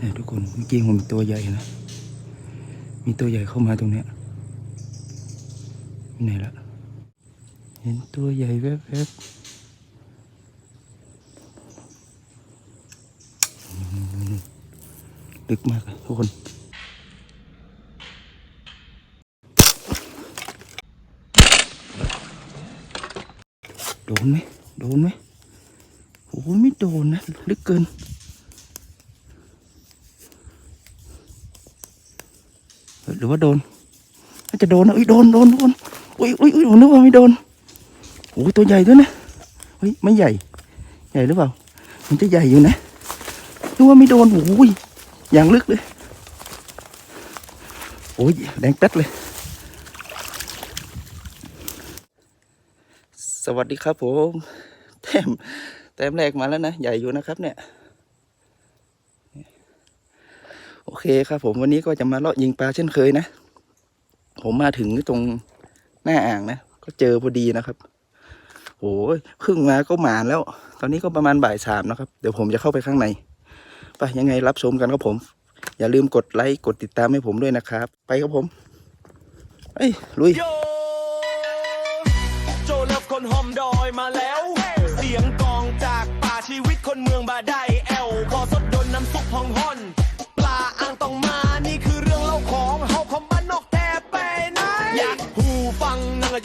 นี่ยทุกคนเมื่อกี้ผมมีตัวใหญ่นะ มีตัวใหญ่เข้ามาตรงเนี้ยไหนละเห็นตัวใหญ่แวบๆลึกมากทุกคนโดนไหมโดนไหมโอ้โหไม่โดนนะ ลึกเกิน หรือว่าโดนน่าจะโดนนะอุ้ยโดนโดนโดนอุ้ยอุ้ยอุ้ยผมนึกว่าไม่โดนโอ้ยตัวใหญ่ด้วยนะเฮ้ยไม่ใหญ่ ใหญ่หรือเปล่า มันจะใหญ่อยู่นะนึกว่าไม่โดนโอ้ยอย่างลึกเลยโอ้ยแดงแป๊ดเลย สวัสดีครับผมแต้มแต้มแรกมาแล้วนะ ใหญ่อยู่นะครับเนี่ย โอเคครับผมวันนี้ก็จะมาเลาะยิงปลาเช่นเคยนะ ผมมาถึงตรงหน้าอ่างนะ ก็เจอพอดีนะครับโอ้ยครึ่งมาก็หมานแล้ว ตอนนี้ก็ประมาณบ่ายสามนะครับ เดี๋ยวผมจะเข้าไปข้างในไปยังไงรับชมกันครับผม อย่าลืมกดไลค์กดติดตามให้ผมด้วยนะครับ ไปครับผมเอ้ยลุยโจเลิฟคนหอมดอยมาแล้ว เสียงกองจากป่าชีวิตคนเมืองบาไดแอลพอสดดนน้ำซุปพองห่อน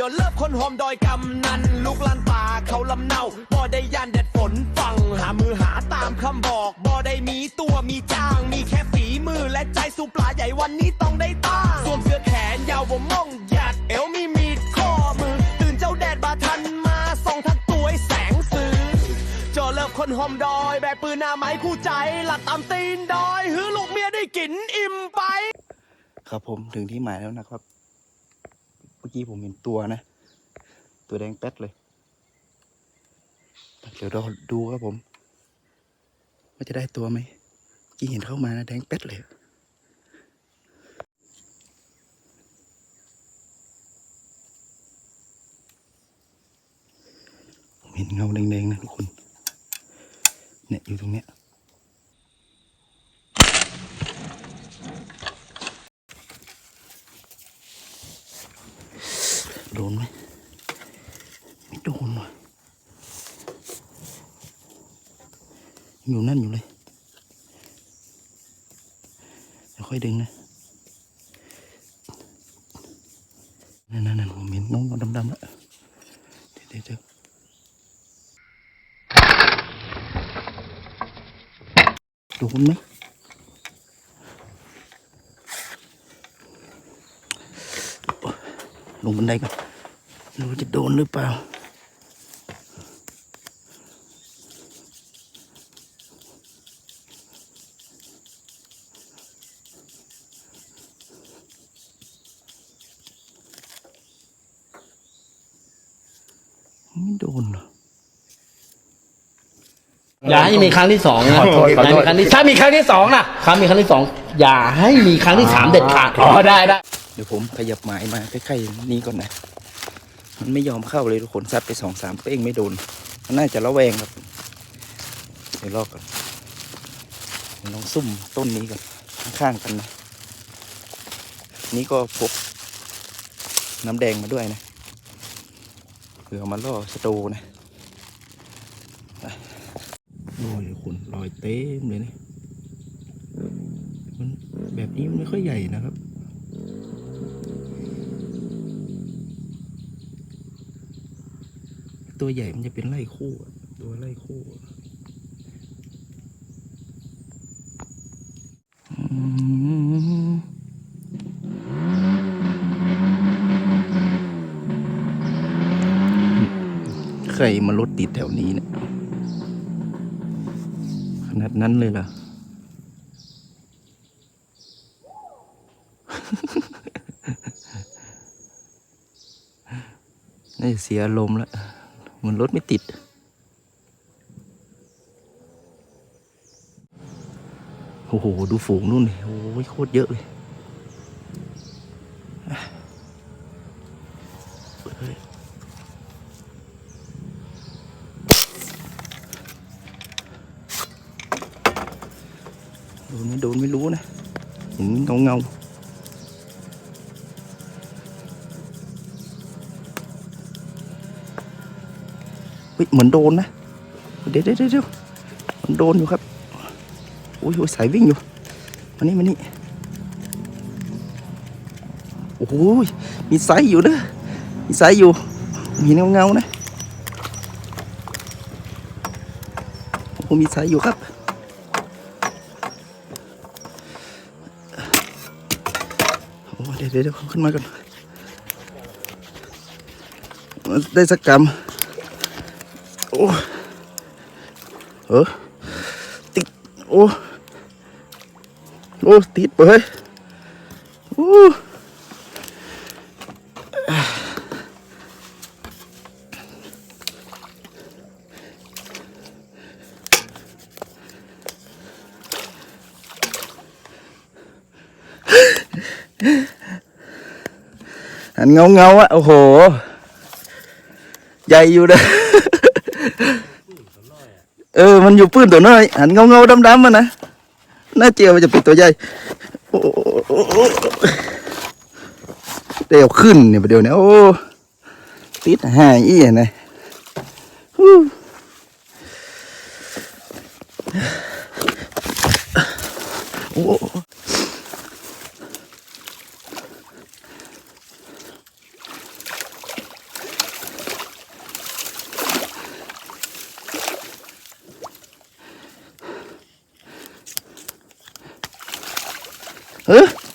ฟังนังอเลิฟคนหอมดอยกำนัน ลูกลานป่าเขาลำเนาบ่ได้ยานแดดฝนฟัง หามือหาตามคำบอกบ่ได้มีตัวมีจ้าง มีแค่ฝีมือและใจสู้ปลาใหญ่วันนี้ต้องได้ตั้งสวมเสื้อแขนยาวบ่ม่องหยัดเอวมีมีดข้อมือ ตื่นเจ้าแดดบาทันมาส่องทั้งตัวให้แสงสื่อเจอเลิฟคนหอมดอยแบกปืนหน้าไม้คู่ใจ หลัดตามตีนดอยหื้อลูกเมียได้กินอิ่มไป ครับผมถึงที่หมายแล้วนะครับ กี้ผมเห็นตัวนะ ตัวแดงแป๊ดเลย เดี๋ยวเราดูครับผมว่าจะได้ตัวไหมกี้เห็นเข้ามานะแดงแป๊ดเลยผมเห็นเงาแดงๆนะทุกคน เนี่ยอยู่ตรงเนี้ย โดนไหมไม่โดนว่ะ อยู่นั่นอยู่เลยเดี๋ยวค่อยดึงนะนั่นนั่นนั่นผมเห็นน้องดำๆแล้วเดี๋ยวเดี๋ยวเดี๋ยวโดนไหมลงบันไดก่อนไม่รู้จะโดนหรือเปล่า ไม่โดนเหรอ อย่าให้มีครั้งที่สองนะขอโทษขอโทษ ย่ามีครั้งที่ถ้ามีครั้งที่สองนะครั้งมีครั้งที่สองอย่าให้มีครั้งที่สามเด็ดขาดอ๋อได้ได้ เดี๋ยวผมขยับหมายมาใกล้ๆนี้ก่อนนะ มันไม่ยอมเข้าเลยทุกคนซัดไปสองสามเป้งไม่โดน มันน่าจะระแวงครับ เดี๋ยวรอก่อนเดี๋ยวลองซุ่มต้นนี้ก่อนข้างๆกันนะ นี่ก็พกน้ำแดงมาด้วยนะเผื่อเอามาล่อสโตนะไปโอ้ยคุณร อยเต็มเลยนะมันแบบนี้มันไม่ค่อยใหญ่นะครับ ตัวใหญ่มันจะเป็นไล่คู่ตัวไล่คู่ใครมารถติดแถวนี้เนี่ย นาดนั้นเลยเหรอ น่าจะเสียอารมณ์แล้วมันรถไม่ติด โอ้โห ดูฝูงนู่นเลยโอ้ยโคตรเยอะเลยเปิดเลย โดนไม่โดนไม่ รู้นะเห็นเงาเงาเฮ้ยเหมือนโดนนะเดี๋ยวเดี๋ยวเดี๋ยวมันโดนอยู่ครับโอ้ยโอ้ยสายวิ่งอยู่มานี่มานี่โอ้ยมีสายอยู่นะมีสายอยู่ มีเงาเงานะโอ้มีสายอยู่ครับ เดี๋ยวเดี๋ยวขึ้นมากันได้สักกรรมโอ้เออติดโอ้โอ้ติดไปเลยโอ้ อันเงาเงาอะโอ้โห ใหญ่อยู่นะเออ มันอยู่ปื้นตัวน้อยหันเงาเงาๆดำๆมันนะน่าเจียวมันจะเป็นตัวใหญ่เดี๋ยวขึ้นเนี่ยประเดี๋ยวนี้โอ้ติดหายอีนะโอ้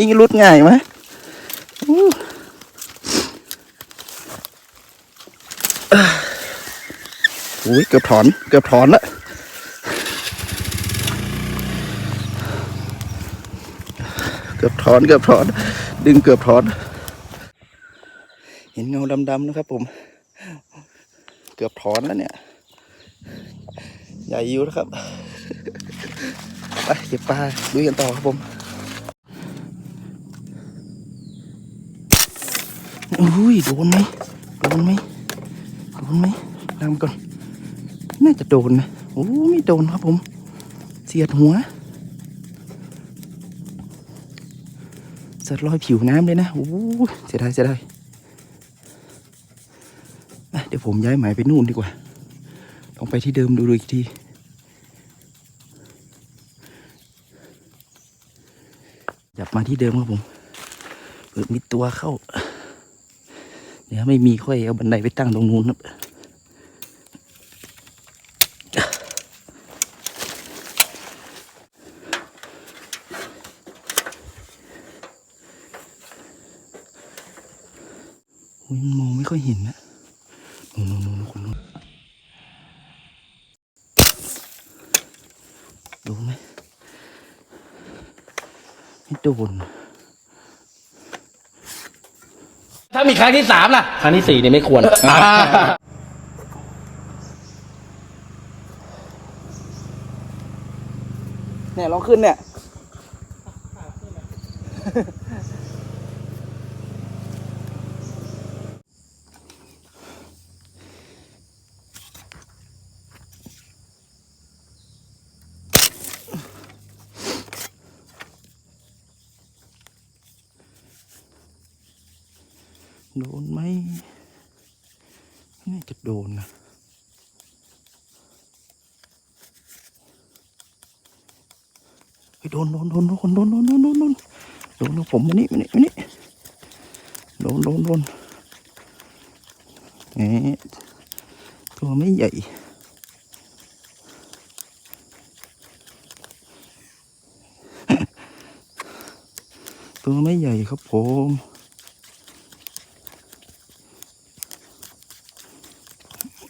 โหเฮ้ยยิงรุดง่ายไหมอุ้ยเกือบถอนเกือบถอนละเกือบถอนเกือบถอน ดึงเกือบถอน เห็นเงาดำๆนะครับผม เกือบถอนแล้วเนี่ยใหญ่ยู่นะครับ ไปเก็บปลาดูกันต่อครับผม อุ้ยโดนไหมโดนไหมโดนไหมตามก่อน น่าจะโดนนะโอ้ไม่โดนครับผม เสียดหัวเสียดรอยผิวน้ำเลยนะโอ้เสียดายเสียดายเดี๋ยวผมย้ายหมายไปนู่นดีกว่าลองไปที่เดิมดูดูอีกทีจับมาที่เดิมครับผมเปิดมีตัวเข้า เดี๋ยวไม่มีค่อยเอาบันไดไปตั้งตรงนู้นครับอุ้ยมันมองไม่ค่อยเห็นนะนู่นนู่นนู่นคนนู้นดูไหมไม่โดน ถ้ามีครั้งที่สามล่ะ ครั้งที่สี่เนี่ยไม่ควร เนี่ยลองขึ้นเนี่ย โดนไหมน่าจะโดนนะเฮ้โดนโดนโดนโดนโดนโดนโดนโดนโดนโดนโดนผมมานี่มานี่มานี่โดนโดนโดนเอ๊ะตัวไม่ใหญ่ตัวไม่ใหญ่ครับผม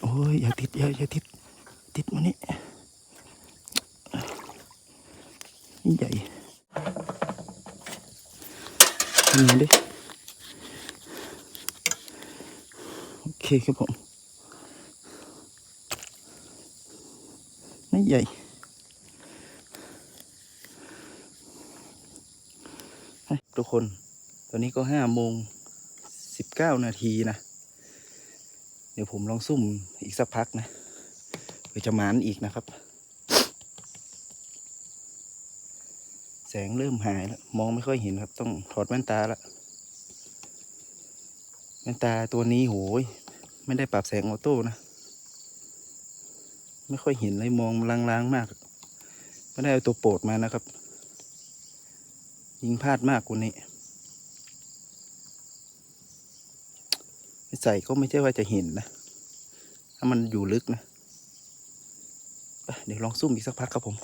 โอ้ ยอย่าติดอย่าอย่าติด ติดมานี่นี่ใหญ่ทำไงดิโอเคครับผมไม่ใหญ่ทุกคน ตอนนี้ก็ห้าโมงสิบเก้านาทีนะ ดี๋ยวผมลองซุ่มอีกสักพักนะเพื่อจะหมานอีกนะครับ แสงเริ่มหายแล้ว มองไม่ค่อยเห็นครับ ต้องถอดแว่นตาละแว่นตาตัวนี้โหย ไม่ได้ปรับแสงออโต้นะ ไม่ค่อยเห็นเลยมองลางๆมาก ไม่ได้เอาตัวโปรดมานะครับ ยิงพลาดมากกว่านี้ ไม่ใส่ก็ไม่ใช่ว่าจะเห็นนะ ถ้ามันอยู่ลึกนะเดี๋ยวลองซุ่มอีกสักพักครับผม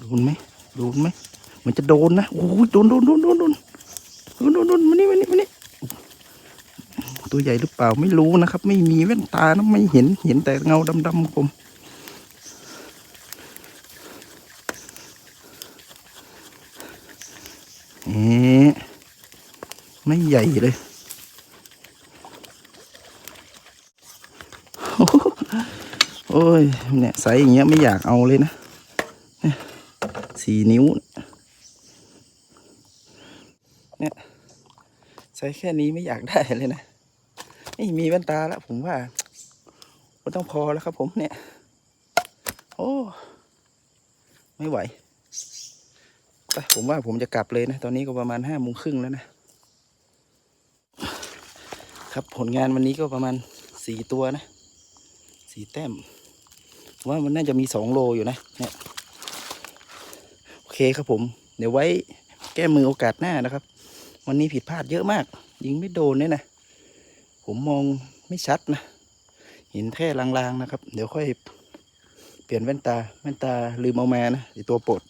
โดนไหมโดนไหมมันจะโดนนะ โอ้ยโดนโดนโดนโดนโดนโดนโดนมานี่มานี่มานี่ ตัวใหญ่หรือเปล่าไม่รู้นะครับ ไม่มีแว่นตานะไม่เห็นเห็นแต่เงาดำๆผมเอ๊ไม่ใหญ่เลยโอ้ยเนี่ยไซส์อย่างเงี้ยไม่อยากเอาเลยนะสี่นิ้ว เนี่ยไซส์แค่นี้ไม่อยากได้เลยนะ ไม่มีแว่นตาแล้วผมว่าก็ต้องพอแล้วครับผมเนี่ย โอ้ ไม่ไหวไปผมว่าผมจะกลับเลยนะ ตอนนี้ก็ประมาณห้าโมงครึ่งแล้วนะ ครับผลงานวันนี้ก็ประมาณสี่ตัวนะสี่แต้มว่ามันน่าจะมีสองโลอยู่นะเนี่ยโอเคครับผม เดี๋ยวไว้แก้มือโอกาสหน้านะครับ วันนี้ผิดพลาดเยอะมาก ยิงไม่โดนเนี่ยนะ ผมมองไม่ชัดนะเห็นแค่ลางๆนะครับ เดี๋ยวค่อยเปลี่ยนแว่นตาแว่นตาลืมเอามานะไอตัวปรด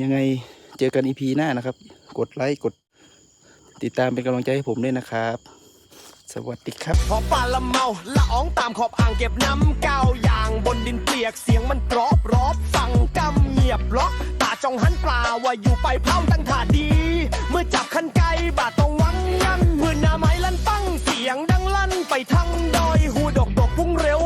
ยังไงเจอกันอีพีหน้านะครับ กดไลค์กดติดตามเป็นกำลังใจให้ผมด้วยนะครับ สวัสดีครับพอปลาละเมาละอองตามขอบอ่างเก็บน้ำเก่าอย่างบนดินเปียกเสียงมันกรอบรอบฟังกำเงียบล็อก จองหันปลาว่าอยู่ไปเผาตั้งถาดี เมื่อจับคันไกบาดต้องวังยันเมื่อนาไม้ลั่นตั้งเสียงดังลั่นไปทั้งดอยหูดกดกพุ่งเร็ว